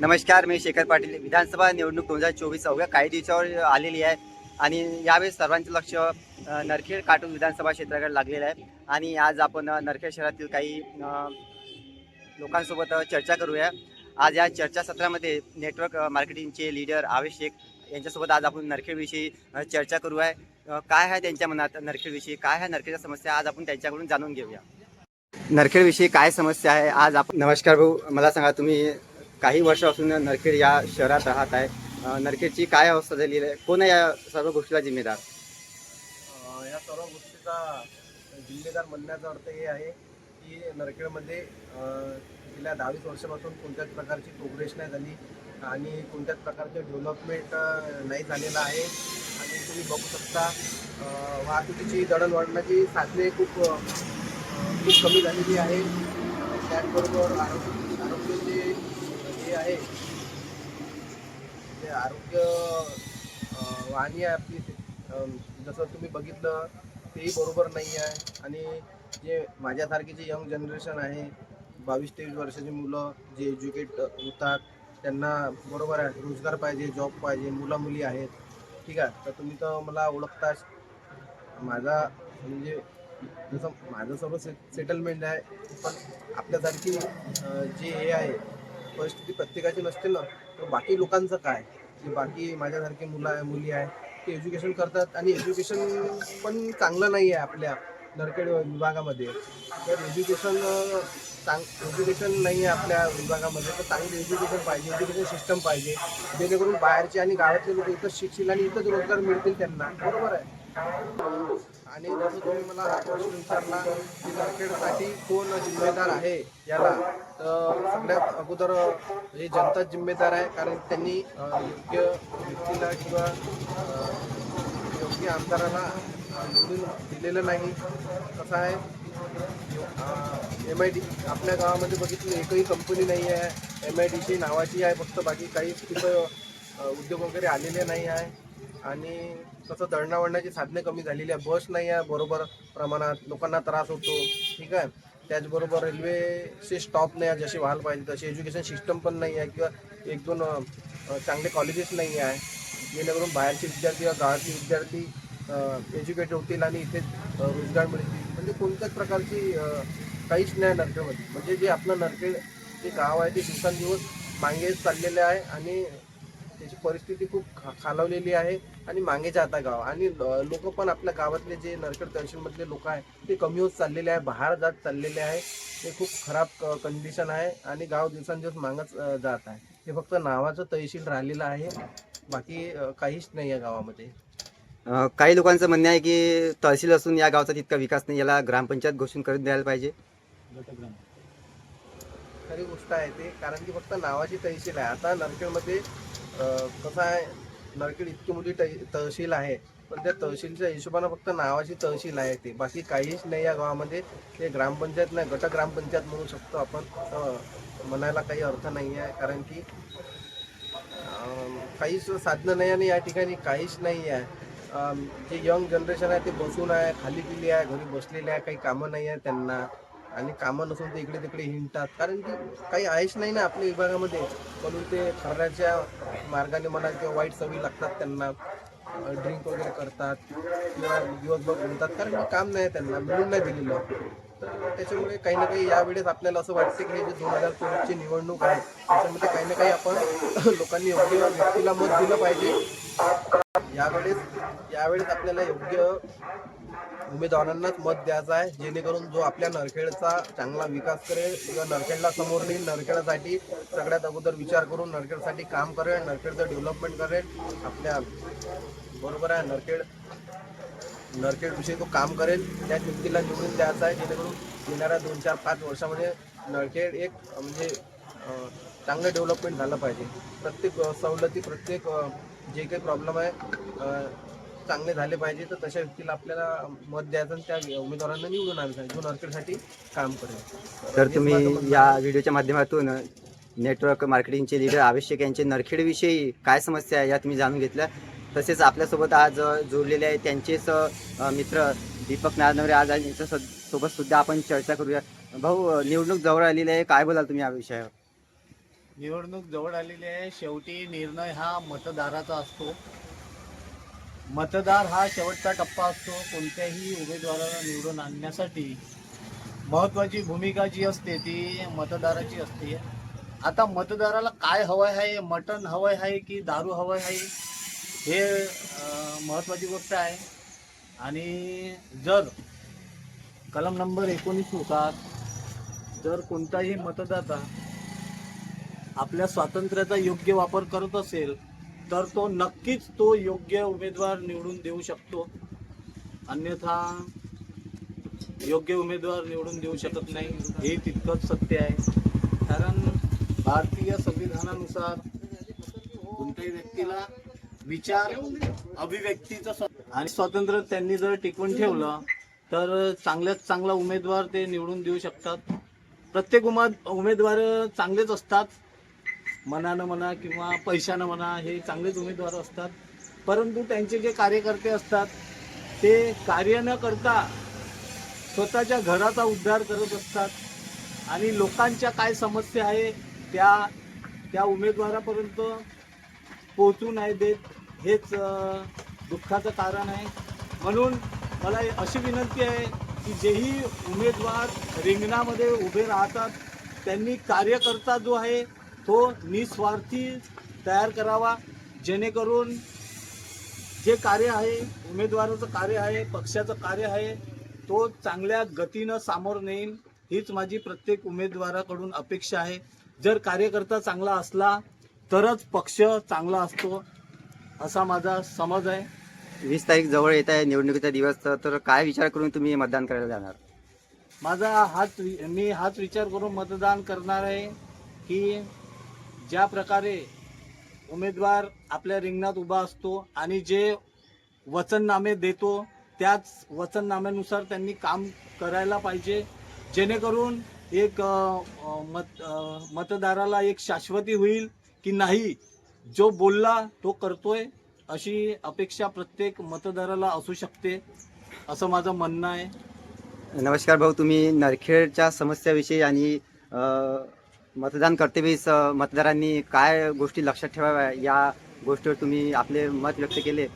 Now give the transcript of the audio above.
नमस्कार मी शेखर पाटील. विधानसभा निवडणूक दोन हजार चोवीस अवघ्या काही दिवसावर आलेली आहे आणि यावेळेस सर्वांचं लक्ष नरखेड काटून विधानसभा क्षेत्राकडे लागलेलं आहे. आणि आज आपण नरखेड शहरातील काही लोकांसोबत चर्चा करूया. आज या चर्चासत्रामध्ये नेटवर्क मार्केटिंगचे लीडर आवेश शेख यांच्यासोबत आज आपण नरखेडविषयी चर्चा करूया. आहे काय आहे त्यांच्या मनात नरखेडविषयी काय आहे नरखेडच्या समस्या? आज आपण त्यांच्याकडून जाणून घेऊया. नरखेडविषयी काय समस्या आहे? आज आपण नमस्कार भाऊ. मला सांगा तुम्ही काही वर्षापासून नरखेड या शहरात राहत आहे. नरखेडची काय अवस्था झालेली आहे? कोण आहे या सर्व गोष्टीला जिम्मेदार? या सर्व गोष्टीचा जिम्मेदार म्हणण्याचा अर्थ हे आहे की नरखेडमध्ये गेल्या दहावीस वर्षापासून कोणत्याच प्रकारची प्रोग्रेस नाही झाली आणि कोणत्याच प्रकारचे डेव्हलपमेंट नाही झालेलं आहे. आणि तुम्ही बघू शकता वाहतुकीची दळणवळणाची साधने खूप खूप कमी झालेली आहे. त्याचबरोबर आरोग्य आहे. ते आरोग्य वाणी आहे आपली. जसं तुम्ही बघितलं तेही बरोबर नाही आहे. आणि जे माझ्यासारखी जे यंग जनरेशन आहे बावीस तेवीस वर्षाची मुलं जे एज्युकेट होतात त्यांना बरोबर आहे. रोजगार पाहिजे जॉब पाहिजे मुलं मुली आहेत. ठीक आहे. तर तुम्ही तर मला ओळखताच. माझा म्हणजे जसं माझं सर्व से सेटलमेंट आहे. पण आपल्यासारखी जे हे आहे परिस्थिती प्रत्येकाची नसते ना तर बाकी लोकांचं काय? की बाकी माझ्यासारखे मुलं आहे मुली आहे ते एज्युकेशन करतात आणि एज्युकेशन पण चांगलं नाही आहे आपल्या नरखेड विभागामध्ये. तर एज्युकेशन चांग एज्युकेशन नाही आहे आपल्या विभागामध्ये तर चांगलं एज्युकेशन पाहिजे एज्युकेशन सिस्टम पाहिजे. जेणेकरून बाहेरचे आणि गावातले लोक इथंच शिकतील आणि इथंच रोजगार मिळतील त्यांना. बरोबर आहे? आणि जसं तुम्ही मला हा प्रश्न विचारला की नरखेडसाठी कोण जिम्मेदार आहे याला तर सगळ्यात अगोदर हे जनताच जिम्मेदार आहे कारण त्यांनी योग्य व्यक्तीला किंवा योग्य आमदाराला निवडून दिलेलं नाही. कसं आहे एम आय डी आपल्या गावामध्ये बघितली एकही कंपनी नाही आहे. एम आय डी सी नावाची आहे फक्त बाकी काहीच तिथं उद्योग वगैरे आलेले नाही आहे. आणि तसं दळणावळणाची साधने कमी झालेली आहे. बस नाही आहे बरोबर प्रमाणात. लोकांना त्रास होतो. ठीक आहे? त्याचबरोबर रेल्वेचे स्टॉप नाही आहे जसे व्हायला पाहिजे तसे. एज्युकेशन सिस्टम पण नाही आहे किंवा एक दोन चांगले कॉलेजेस नाही आहे. जेणेकरून बाहेरचे विद्यार्थी किंवा गावातले विद्यार्थी एज्युकेटेड होतील आणि इथे रोजगार मिळतील म्हणजे कोणत्याच प्रकारची काहीच नाही नरखेडमध्ये म्हणजे जे आपलं नरखेड जे गाव आहे ते दिवसांदिवस मागे चाललेले आहे आणि त्याची परिस्थिती खूप खालावलेली आहे आणि मागे जाता गाव. आणि लोक पण आपल्या गावातले जे नरखेड तहसीलमधले लोक आहे ते कमी होत चाललेले आहे बाहेर जात चाललेले आहे. ते खूप खराब कंडिशन आहे आणि गाव दिवसांदिवस मागच जात आहे. हे फक्त नावाचं तहसील राहिलेलं आहे. बाकी काहीच नाही आहे गावामध्ये. काही लोकांचं म्हणणं आहे की तहसील असून या गावचा तितका विकास नाही याला ग्रामपंचायत घोषण करून द्यायला पाहिजे. खरी गोष्ट आहे ते कारण की फक्त नावाची तहसील आहे. आता नरखेडमध्ये कसं आहे नरखेड इतकी मोठी तह- तहसील आहे पण त्या तहसीलच्या हिशोबानं फक्त नावाची तहसील आहे ते. बाकी काहीच नाही या गावामध्ये. ते ग्रामपंचायत नाही गट ग्रामपंचायत म्हणू शकतो आपण. म्हणायला काही अर्थ नाही आहे कारण की काहीच साधनं नाही आणि या ठिकाणी काहीच नाही आहे. जे यंग जनरेशन आहे ते बसून आहे खाली पिली आहे घरी बसलेले आहे काही कामं नाही आहे त्यांना. आणि कामं नसून ते इकडे तिकडे हिंडतात. कारण की काही आहेच नाही ना आपल्या विभागामध्ये. म्हणून ते खऱ्याच्या मार्गाने म्हणा किंवा वाईट सवयी लागतात त्यांना. ड्रिंक वगैरे करतात. किंवा दिवसभर घुमतात. कारण काम नाही त्यांना. मिळून नाही दिलेलं. तर त्याच्यामुळे काही ना काही यावेळेस आपल्याला असं वाटते की हे जे दोन हजार चोवीसची निवडणूक आहे त्याच्यामध्ये काही ना काही आपण लोकांनी योग्य व्यक्तीला मत दिलं पाहिजे. यावेळेस यावेळेस आपल्याला योग्य उमेदवारांनाच मत द्यायचं आहे जेणेकरून जो आपल्या नरखेडचा चांगला विकास करेल किंवा नरखेडला समोर नेईल नरखेडासाठी सगळ्यात अगोदर विचार करून नरखेडसाठी काम करेल नरखेडचं डेव्हलपमेंट करेल. आपल्या बरोबर आहे नरखेड नरखेडविषयी तो काम करेल. त्याच व्यक्तीला निवडून द्यायचा आहे जेणेकरून येणाऱ्या दोन चार पाच वर्षामध्ये नरखेड एक म्हणजे चांगलं डेव्हलपमेंट झालं पाहिजे. प्रत्येक सवलती प्रत्येक जे काही प्रॉब्लेम आहे चांगले झाले पाहिजे तर तशा व्यक्तीला आपल्याला मत द्यायचं आणि त्या उमेदवारांना निवडून आणायचं आहे. जो नरखेडसाठी काम करेल. तर तुम्ही या. व्हिडिओच्या माध्यमातून नेटवर्क मार्केटिंगचे लीडर आवश्यक यांचे नरखेडविषयी काय समस्या आहे या तुम्ही जाणून घेतल्या तसेच आपल्यासोबत आज जोडलेले आहे त्यांचेच मित्र दीपक नारनवरे आज. यांच्या सोबत सुद्धा आपण चर्चा करूया. भाऊ निवडणूक जवळ आलेली आहे काय बोलाल तुम्ही या विषयावर? निवडणूक जवळ आलेली आहे. शेवटी निर्णय हा मतदाराचा असतो. मतदार हा शेवटचा टप्पा असतो. कोणत्याही उमेदवाराला निवडून आणण्यासाठी महत्त्वाची भूमिका जी असते ती मतदाराची असते. आता मतदाराला काय हवं आहे? मटण हवं आहे की दारू हवं आहे? हे महत्त्वाची गोष्ट आहे. आणि जर कलम नंबर एकोणीसनुसार जर कोणताही मतदाता आपल्या स्वातंत्र्याचा योग्य वापर करत असेल तर तो नक्कीच तो योग्य उमेदवार निवडून देऊ शकतो. अन्यथा योग्य उमेदवार निवडून देऊ शकत नाही. हे तितकंच सत्य आहे. कारण भारतीय संविधानानुसार कोणत्याही व्यक्तीला विचार अभिव्यक्तीचं आणि स्वातंत्र्य त्यांनी जर टिकवून ठेवलं तर चांगल्यात चांगला उमेदवार ते निवडून देऊ शकतात. प्रत्येक उमा उमेदवार चांगलेच असतात. मनानं म्हणा किंवा पैशानं म्हणा हे चांगलेच उमेदवार असतात. परंतु त्यांचे जे कार्यकर्ते असतात ते कार्य न करता स्वतःच्या घराचा उद्धार करत असतात. आणि लोकांच्या काय समस्या आहे त्या त्या उमेदवारापर्यंत पोहोचू नाही देत. हेच दुःखाचं कारण आहे. म्हणून मला अशी विनंती आहे की जेही उमेदवार रिंगणामध्ये उभे राहतात त्यांनी कार्यकर्ता जो आहे तो निस्वार्थी तयार करावा जेणेकरून जे कार्य आहे उमेदवाराचं कार्य आहे पक्षाचं कार्य आहे तो चांगल्या गतीनं सामोर नेईन हीच माझी प्रत्येक उमेदवाराकडून अपेक्षा आहे. जर कार्यकर्ता चांगला असला तरच पक्ष चांगला असतो असा माझा समज आहे. वीस तारीख जवळ येत आहे निवडणुकीचा दिवस तर काय विचार करून तुम्ही मतदान करायला जाणार? माझा हाच वि- मी हाच विचार करून मतदान करणार आहे की ज्या प्रकारे उमेदवार आपल्या रिंगणात उभा असतो आणि जे वचननामे देतो त्याच वचननाम्यानुसार त्यांनी काम करायला पाहिजे. जेणेकरून एक मत मतदाराला एक शाश्वती होईल की नाही जो बोलला तो करतोय अशी अपेक्षा प्रत्येक मतदाराला असू शकते असं माझं म्हणणं आहे. नमस्कार भाऊ तुम्ही नरखेडच्या समस्याविषयी आणि मतदान कर्तव्यस मतदारांनी काय गोष्टी लक्षात ठेवाव्या? या गोष्टीवर तुम्ही आपले मत व्यक्त केले.